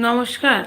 নমস্কার।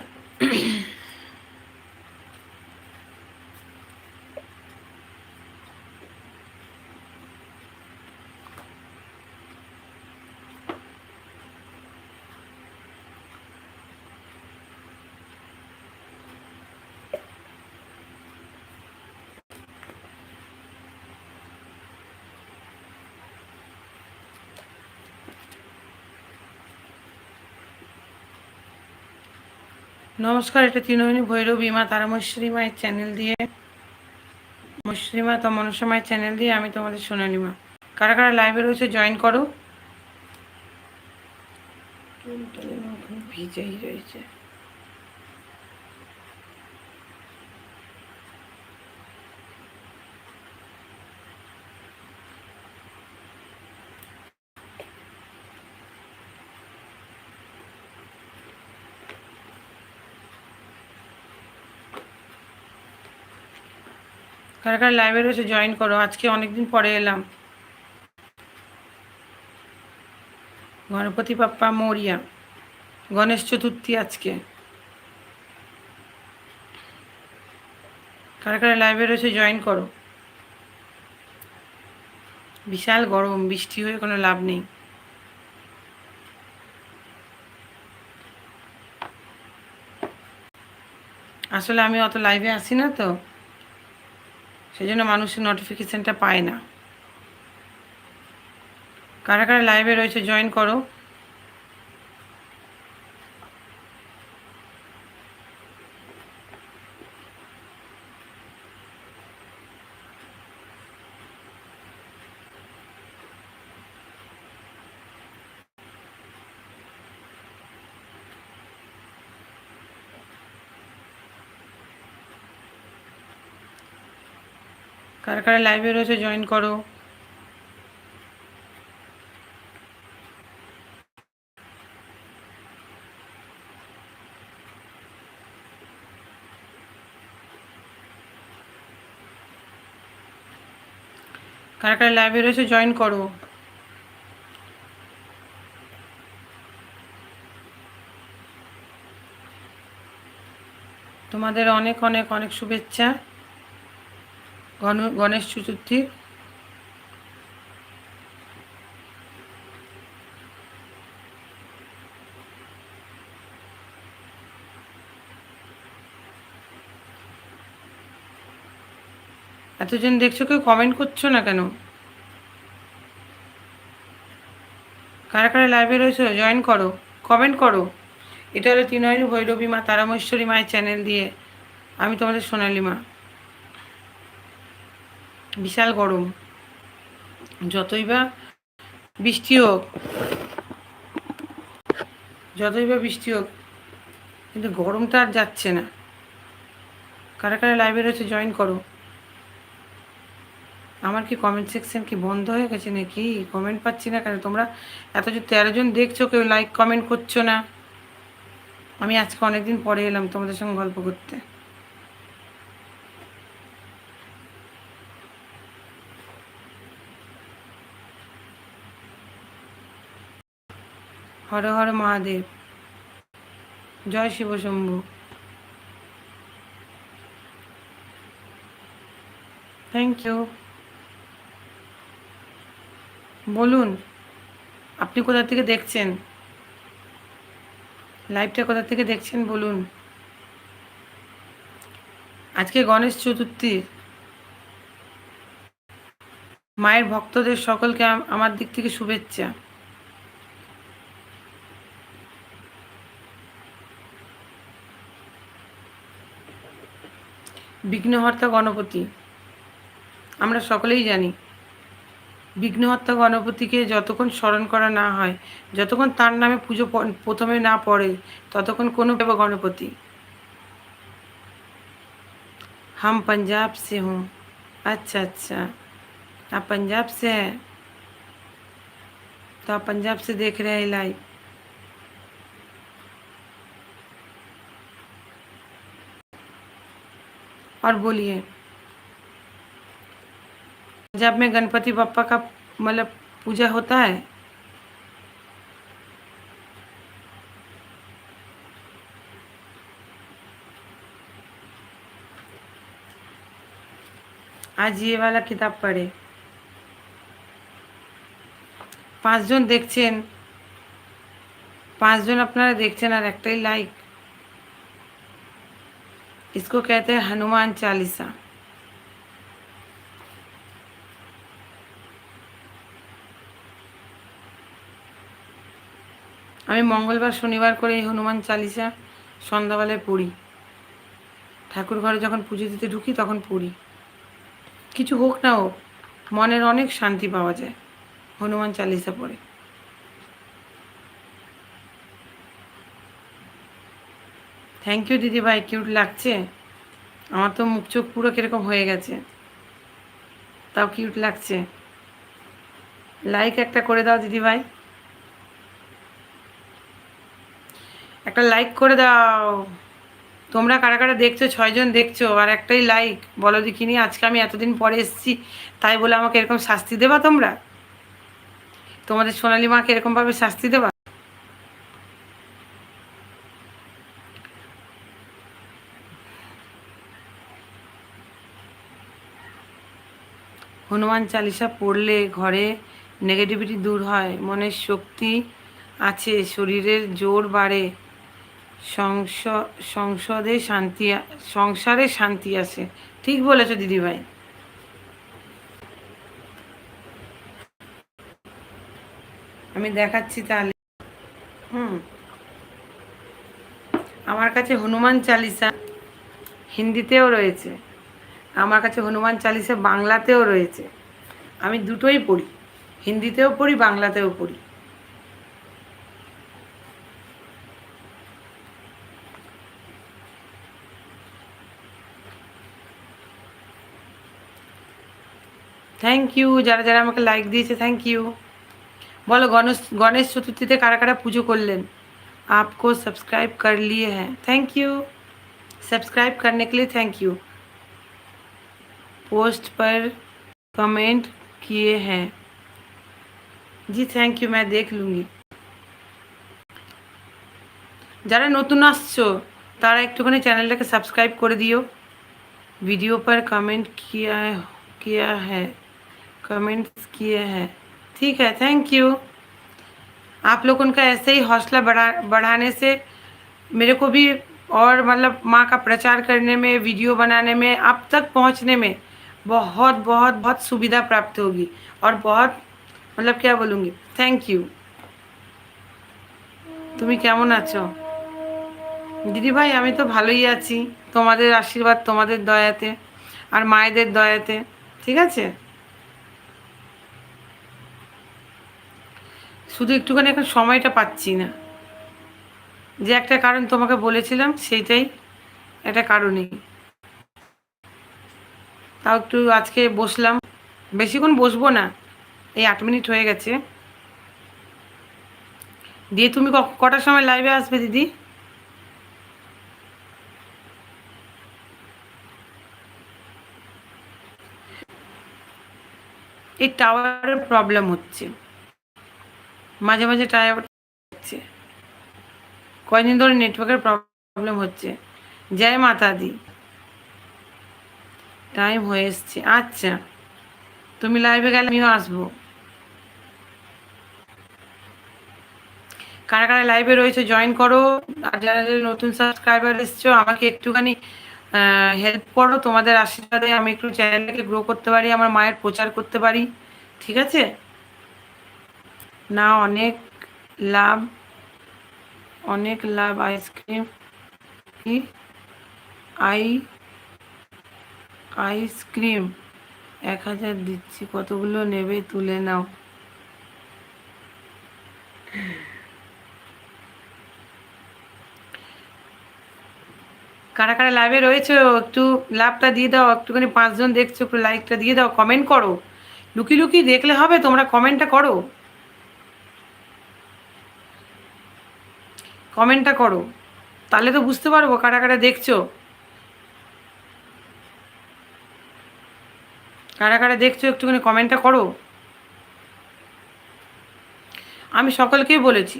নমস্কার, এটা তৃণমূলী ভৈরবী মা তারামশ্বরী মায়ের চ্যানেল দিয়ে। মশ্বরী মা তো মনসা মায়ের চ্যানেল দিয়ে আমি তোমাদের সোনালি মা। কারা কারা লাইভে রয়েছে জয়েন করো। ভিজেই রয়েছে। কারা কারা লাইভে রয়েছে জয়েন করো। আজকে অনেকদিন পরে এলাম। গণপতি বাপ্পা মরিয়া। গণেশ চতুর্থী আজকে। কারা কারা লাইভে রয়েছে জয়েন করো। বিশাল গরম, বৃষ্টি হয়ে কোনো লাভ নেই। আসলে আমি অত লাইভে আসি না তো। সেই জন্য মানুষের নোটিফিকেশানটা পায় না। কারা কারা লাইভে রয়েছে জয়েন করো। কারা কারা লাইভে রয়েছে জয়েন করো। কারা কারা লাইভে রয়েছে জয়েন করো। তোমাদের অনেক অনেক অনেক শুভেচ্ছা। গণ, গণেশ চতুর্থীর এতজন দেখছ, কেউ কমেন্ট করছ না কেন? কারা কারা লাইভে রয়েছে জয়েন করো কমেন্ট করো। এটা হলো তিনয়নী ভৈরবী মা তারামশ্বরী মায়ের চ্যানেল দিয়ে। আমি তোমাদের সোনালী মা। বিশাল গরম। যতই বা বৃষ্টি হোক, যতই বা বৃষ্টি হোক, কিন্তু গরমটা আর যাচ্ছে না। কারা কারা লাইভে রয়েছে জয়েন করো। আমার কি কমেন্ট সেকশন কি বন্ধ হয়ে গেছে নাকি? কমেন্ট পাচ্ছি না কেন? তোমরা এত যে তেরো জন দেখছ, কেউ লাইক কমেন্ট করছ না। আমি আজকে অনেকদিন পরে এলাম তোমাদের সঙ্গে গল্প করতে। হর হর মহাদেব। জয় শিব শম্ভু। থ্যাংক ইউ বলুন, আপনি কোথা থেকে দেখছেন? লাইভটা কোথা থেকে দেখছেন বলুন। আজকে গণেশ চতুর্থী মায়ের ভক্তদের সকলকে আমার দিক থেকে শুভেচ্ছা। বিঘ্নহর্তা গণপতি আমরা সকলেই জানি বিঘ্নহর্তা গণপতিকে যতক্ষণ স্মরণ করা না হয় যতক্ষণ তার নামে পুজো প্রথমে না পড়ে ততক্ষণ কোনো গণপতি হাম पंजाब से हूँ अच्छा अच्छा आप पंजाब से हैं तो आप पंजाब से देख रहे हैं लाइव और बोलिए। पंजाब में गणपति बापा का मतलब पूजा होता है। आज ये वाला किताब पढ़े। पाँच जन देखें पाँच जन अपना देखें और एकटाई लाइक इसको कहते हैं हनुमान चालीसा আমি মঙ্গলবার শনিবার করে এই হনুমান চালিসা সন্ধ্যাবেলায় পড়ি ঠাকুর ঘরে যখন পুজো দিতে ঢুকি তখন পড়ি কিছু হোক না হোক মনের অনেক শান্তি পাওয়া যায় হনুমান চালিসা পড়ে থ্যাংক ইউ দিদি ভাই কিউট লাগছে। আমার তো মুখ চোখ পুরো কীরকম হয়ে গেছে। তাও কিউট লাগছে। লাইক একটা করে দাও, দিদি ভাই। একটা লাইক করে দাও। তোমরা কারা কারা দেখছ, ছয়জন দেখছ, আর একটাই লাইক বলো দেখিনি আজকে আমি এতদিন পরে এসেছি, তাই বলে আমাকে এরকম শাস্তি দেবা তোমরা? তোমাদের সোনালি মাকে এরকমভাবে শাস্তি দেবা? হনুমান চালিসা পড়লে ঘরে নেগেটিভিটি দূর হয়। মনের শক্তি আছে, শরীরের জোর বাড়ে, সংস, সংসদে শান্তি সংসারে শান্তি আসে। ঠিক বলেছ দিদিভাই। আমি দেখাচ্ছি তাহলে। হুম। আমার কাছে হনুমান চালিসা হিন্দিতেও রয়েছে। আমার কাছে হনুমান চালিসা বাংলাতেও রয়েছে আমি দুটোই পড়ি হিন্দিতেও পড়ি বাংলাতেও পড়ি থ্যাংক ইউ যারা যারা আমাকে লাইক দিয়েছে থ্যাংক ইউ বলো গণেশ গণেশ চতুর্থীতে কারা কারা পুজো করলেন आपको सब्सक्राइब कर लिए हैं थैंक यू सब्सक्राइब करने के लिए थैंक यू पोस्ट पर कमेंट किए हैं জি থ্যাংক ইউ मैं দেখ লুঙ্গি যারা নতুন আসছো তারা একটুখানি চ্যানেলটাকে সাবস্ক্রাইব করে দিও ভিডিও पर कमेंट किया किया है कमेंट्स किए हैं ठीक है थैंक यू आप लोग उनका ऐसे ही हौसला बढ़ा बढ़ाने से मेरे को भी और मतलब माँ का प्रचार करने में वीडियो बनाने में अब तक पहुँचने में बहुत बहुत बहुत सुविधा प्राप्त होगी और बहुत मतलब क्या बोलूँगी थैंक यू তুমি কেমন আছো দিদি ভাই আমি তো ভালোই আছি তোমাদের আশীর্বাদ তোমাদের দয়াতে আর মায়েদের দয়াতে ঠিক আছে শুধু একটুখানি এখন সময়টা পাচ্ছি না যে একটা কারণ তোমাকে বলেছিলাম সেইটাই একটা কারণই তাও একটু আজকে বসলাম। বেশিক্ষণ বসবো না। এই আট মিনিট হয়ে গেছে। দিয়ে তুমি কটার সময় লাইভে আসবে দিদি? এই টাওয়ারের প্রবলেম হচ্ছে। মাঝে মাঝে টাওয়ার হচ্ছে। কয়দিন ধরে নেটওয়ার্কের প্রবলেম হচ্ছে। জয় মাতা দি টাইম হয়ে এসছে। আচ্ছা তুমি লাইভে গেলে আমিও আসব। কারা কারা লাইভে রয়েছে জয়েন করো। আর যারা যারা নতুন সাবস্ক্রাইবার এসছো, আমাকে একটুখানি হেল্প করো। তোমাদের আশীর্বাদে আমি একটু চ্যানেলটাকে গ্রো করতে পারি, আমার মায়ের প্রচার করতে পারি। ঠিক আছে? না, অনেক লাভ অনেক লাভ আইসক্রিম কি? আই আইসক্রিম এক হাজার দিচ্ছি, কতগুলো নেবে তুলে নাও। কারা কারা লাইভে রয়েছে, একটু লাভটা দিয়ে দাও, একটুখানি পাঁচজন দেখছ, একটু লাইকটা দিয়ে দাও কমেন্ট করো। লুকি লুকি দেখলে হবে, তোমরা কমেন্টটা করো। কমেন্টটা করো। তাহলে তো বুঝতে পারব কারা কারা দেখছ। কারা কারা দেখছ একটুখানি কমেন্টটা করো। আমি সকলকেই বলেছি,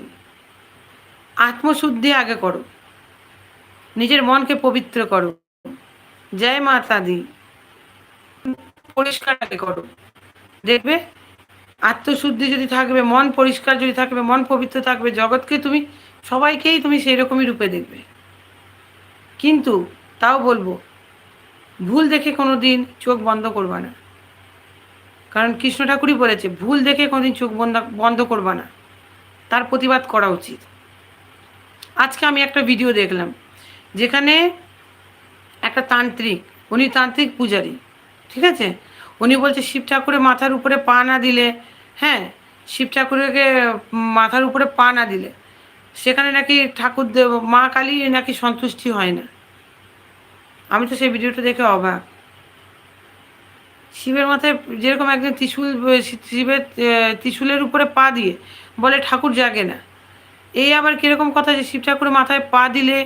আত্মশুদ্ধি আগে করো, নিজের মনকে পবিত্র করো। জয় মাতা দি পরিষ্কার আগে করো। দেখবে, আত্মশুদ্ধি যদি থাকবে, মন পরিষ্কার যদি থাকবে, মন পবিত্র থাকবে, জগৎকে তুমি, সবাইকেই তুমি সেই রকমই রূপে দেখবে। কিন্তু তাও বলব, ভুল দেখে কোনো দিন চোখ বন্ধ করবা না। কারণ কৃষ্ণ ঠাকুরই বলেছে, ভুল দেখে কোনোদিন চোখ বন্ধ বন্ধ করবা না। তার প্রতিবাদ করা উচিত। আজকে আমি একটা ভিডিও দেখলাম, যেখানে একটা তান্ত্রিক, উনি তান্ত্রিক পূজারী, ঠিক আছে? উনি বলছে, শিব ঠাকুরের মাথার উপরে পা না দিলে হ্যাঁ শিব ঠাকুরকে মাথার উপরে পা না দিলে, সেখানে নাকি ঠাকুর মা কালী নাকি সন্তুষ্টি হয় না? আমি তো সেই ভিডিওটা দেখে অবাক। শিবের মাথায় যেরকম একজন ত্রিশূল শিবের ত্রিশূলের উপরে পা দিয়ে বলে ঠাকুর জাগে না। এই আবার কীরকম কথা যে শিব ঠাকুরের মাথায় পা দিলে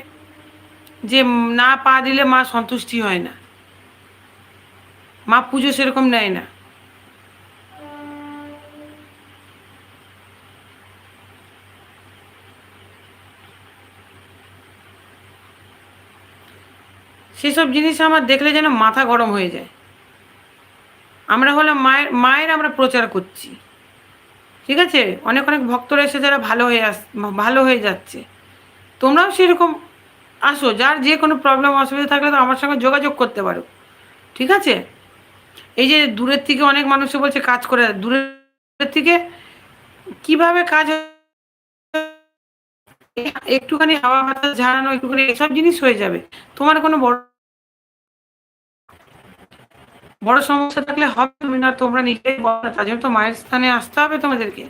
যে না পা দিলে মা সন্তুষ্টি হয় না। মা পুজো সেরকম নেয় না। সেসব জিনিস আমার দেখলে যেন মাথা গরম হয়ে যায়। আমরা হলাম মায়ের মায়ের আমরা প্রচার করছি। ঠিক আছে? অনেক অনেক ভক্তরা এসে যারা ভালো হয়ে আস, ভালো হয়ে যাচ্ছে। তোমরাও সেরকম আসো, যার যে কোনো প্রবলেম অসুবিধা থাকলে তো আমার সঙ্গে যোগাযোগ করতে পারো। ঠিক আছে? এই যে দূরের থেকে অনেক মানুষে বলছে কাজ করে, দূরের থেকে কীভাবে কাজ একটুখানি হাওয়া বাতাস ঝাড়ানো, একটুখানি এসব জিনিস হয়ে যাবে। তোমার কোনো বড় বড় সমস্যা থাকলে হবে তুমি না, তোমরা নিজেই বলো, তার জন্য তো মায়ের স্থানে আসতে হবে তোমাদেরকে।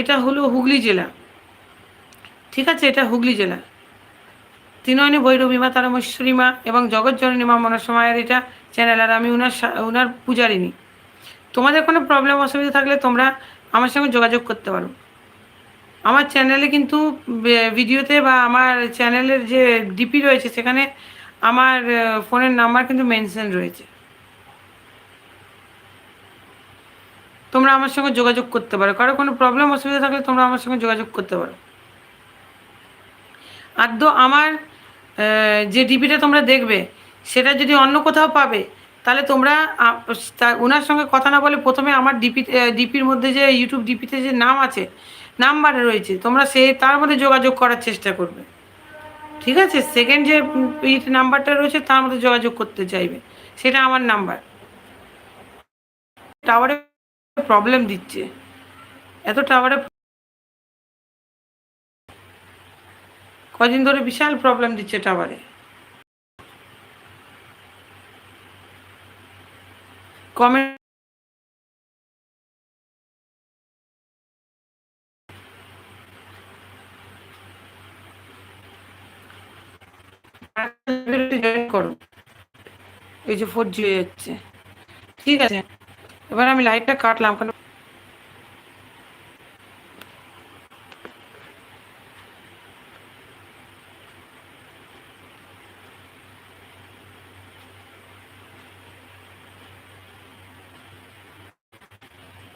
এটা হলো হুগলি জেলা। ঠিক আছে, এটা হুগলি জেলা। তিনয়নী ভৈরবী মা তারমেশ্বরী মা এবং জগৎজননী মা মনসময়ের এটা চ্যানেল আর আমি উনার উনার পূজারিনী তোমাদের কোনো প্রবলেম অসুবিধা থাকলে তোমরা আমার সঙ্গে যোগাযোগ করতে পারো। আমার চ্যানেলে কিন্তু ভিডিওতে বা আমার চ্যানেলের যে ডিপি রয়েছে, সেখানে আমার ফোনের নাম্বার কিন্তু মেনশন রয়েছে। তোমরা আমার সঙ্গে যোগাযোগ করতে পারো। কারও কোনো প্রবলেম অসুবিধা থাকলে তোমরা আমার সঙ্গে যোগাযোগ করতে পারো। আদ্য আমার যে ডিপিটা তোমরা দেখবে, সেটা যদি অন্য কোথাও পাবে, তাহলে তোমরা ওনার সঙ্গে কথা না বলে প্রথমে আমার ডিপি ডিপির মধ্যে যে ইউটিউব ডিপিতে যে নাম আছে, নাম্বার রয়েছে, তোমরা সেই তার মধ্যে যোগাযোগ করার চেষ্টা করবে। ঠিক আছে? সেকেন্ড যে নাম্বারটা রয়েছে, তার মধ্যে যোগাযোগ করতে চাইবে। সেটা আমার নাম্বার। টাওয়ারে প্রবলেম দিচ্ছে। এত টাওয়ারে কদিন ধরে বিশাল প্রবলেম দিচ্ছে টাওয়ারে কমেন্ট করো। এই যে ফোর জি হয়ে যাচ্ছে। ঠিক আছে? এবার আমি লাইটটা কাটলাম কারণ